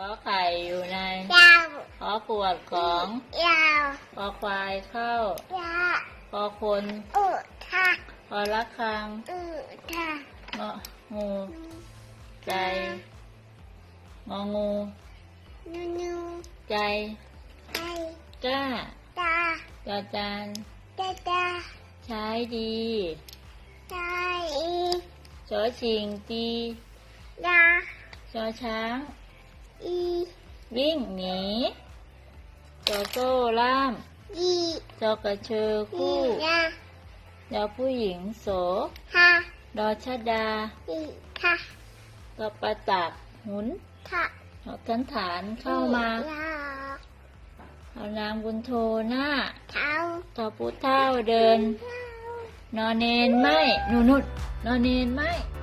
ขอไข่อยู่ในยาวขอขวดของยาวขอควายเข้ายาขอคนอุทาขอละคังอุทางองูใจงองูนูนูใจไอกล้าตาจอจานตาตาใช้ดีตาอีชอชิงตีดาชอช้าง อีวิ่งหนีจอโซ่ล่ามอีจอกระเชออีคู่ยาดอผู้หญิงโสฮาดอชดาอีทาดอประตักหุนทาดอกขันฐานเข้ามายาเอานางบุญโทหน้าเท้าต่อผู้เท่าเดิน นอนเนนไม่หนุนุดนอนเนนไม่เ